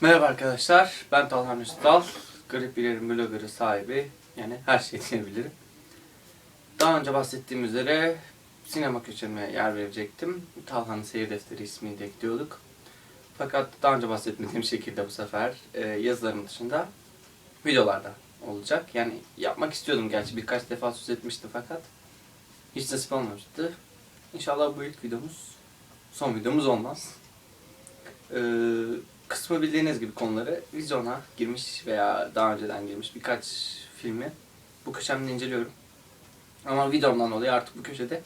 Merhaba arkadaşlar, ben Talhan Üstal. Garip bir yerin bloggerı sahibi, yani her şeyi diyebilirim. Daha önce bahsettiğim üzere sinema köşeme yer verecektim. Talhan'ın Seyir Defteri ismini de ekliyorduk. Fakat daha önce bahsetmediğim şekilde bu sefer e, yazılarım dışında videolarda olacak. Yani yapmak istiyordum gerçi birkaç defa söz etmişti fakat hiç nasip olmamıştı. İnşallah bu ilk videomuz son videomuz olmaz. Ee, kısmı bildiğiniz gibi konuları vizyona girmiş veya daha önceden girmiş birkaç filmi bu köşemde inceliyorum. Ama videomdan dolayı artık bu köşede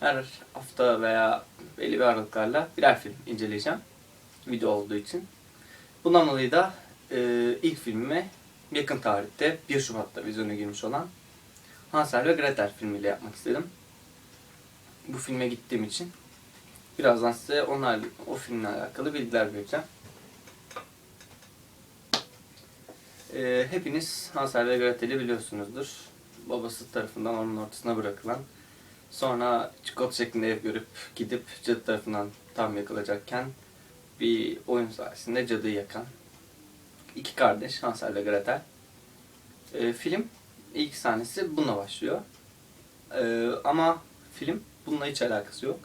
her hafta veya belli bir aralıklarla birer film inceleyeceğim. Video olduğu için. Bundan dolayı da e, ilk filmimi yakın tarihte 1 Şubat'ta vizyona girmiş olan Hansel ve Gretel filmiyle yapmak istedim. Bu filme gittiğim için birazdan size onlar o filmle alakalı bilgiler vereceğim. Ee, hepiniz Hansel ve Gretel'i biliyorsunuzdur. Babası tarafından onun ortasına bırakılan, sonra çikolata şeklinde ev görüp gidip cadı tarafından tam yakılacakken bir oyun sayesinde cadıyı yakan iki kardeş Hansel ve Gretel. Ee, film ilk sahnesi bununla başlıyor. Ee, ama film bununla hiç alakası yok.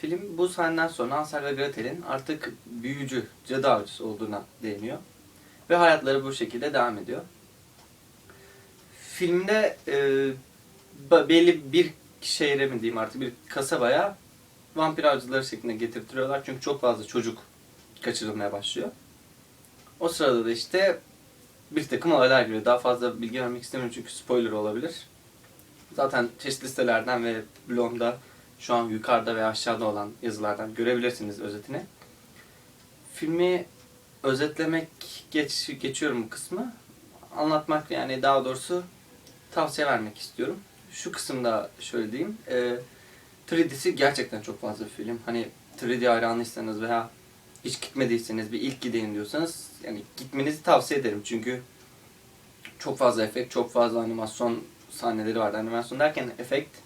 Film bu sahneden sonra Hansel ve Gretel'in artık büyücü, cadı avcısı olduğuna değiniyor. Ve hayatları bu şekilde devam ediyor. Filmde e, belli bir şehre mi diyeyim artık bir kasabaya vampir avcıları şeklinde getirtiyorlar. Çünkü çok fazla çocuk kaçırılmaya başlıyor. O sırada da işte bir takım olaylar giriyor. Daha fazla bilgi vermek istemiyorum çünkü spoiler olabilir. Zaten çeşitli sitelerden ve blogda şu an yukarıda ve aşağıda olan yazılardan görebilirsiniz özetini. Filmi özetlemek geç geçiyorum bu kısmı. Anlatmak yani daha doğrusu tavsiye vermek istiyorum. Şu kısımda şöyle diyeyim. E, 3D'si gerçekten çok fazla bir film. Hani 3D hayranıysanız veya hiç gitmediyseniz bir ilk gideyim diyorsanız yani gitmenizi tavsiye ederim. Çünkü çok fazla efekt, çok fazla animasyon sahneleri vardı. Animasyon derken efekt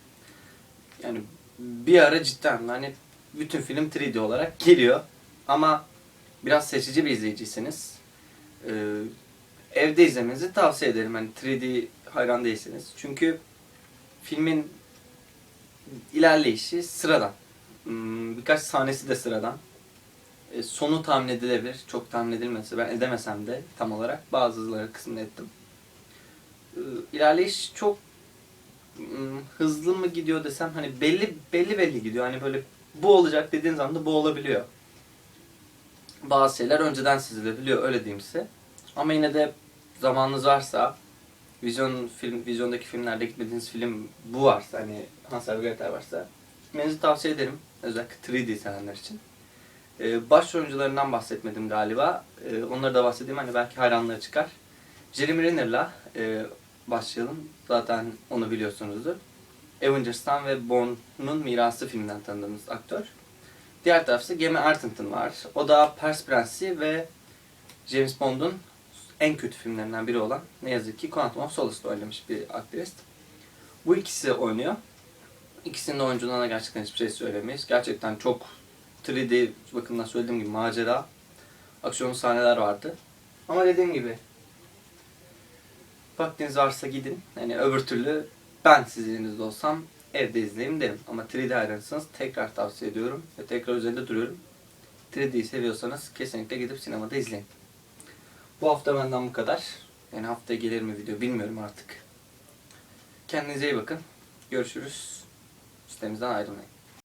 yani bir ara cidden hani bütün film 3D olarak geliyor. Ama biraz seçici bir izleyiciyseniz e, evde izlemenizi tavsiye ederim. Hani 3D hayran değilseniz. Çünkü filmin ilerleyişi sıradan. Hmm, Birkaç sahnesi de sıradan. E, Sonu tahmin edilebilir. Çok tahmin edilmesi ben edemesem de tam olarak bazıları kısmını ettim. E, İlerleyiş çok hmm, hızlı mı gidiyor desem hani belli belli belli gidiyor. Hani böyle bu olacak dediğin zaman da bu olabiliyor. Bazı şeyler önceden sezilebiliyor öyle diyeyim size. Ama yine de zamanınız varsa vizyon film vizyondaki filmlerde gitmediğiniz film bu varsa hani Hansel Gretel varsa gitmenizi tavsiye ederim. Özellikle 3D sevenler için. Ee, baş oyuncularından bahsetmedim galiba. Ee, onları da bahsedeyim hani belki hayranları çıkar. Jeremy Renner'la e, başlayalım. Zaten onu biliyorsunuzdur. Avengers'tan ve Bourne'un Mirası filminden tanıdığımız aktör. Diğer tarafta Gemma Arterton var. O da Pers Prensi ve James Bond'un en kötü filmlerinden biri olan ne yazık ki Quantum of Solace'da oynamış bir aktrist. Bu ikisi oynuyor. İkisinin de oyunculuğuna gerçekten hiçbir şey söylemeyiz. Gerçekten çok 3D bakımından söylediğim gibi macera, aksiyon sahneler vardı. Ama dediğim gibi vaktiniz varsa gidin. Hani öbür türlü ben sizin olsam evde izleyeyim derim. Ama 3D hayranısınız tekrar tavsiye ediyorum ve tekrar üzerinde duruyorum. 3D'yi seviyorsanız kesinlikle gidip sinemada izleyin. Bu hafta benden bu kadar. Yani haftaya gelir mi video bilmiyorum artık. Kendinize iyi bakın. Görüşürüz. Sitemizden ayrılmayın.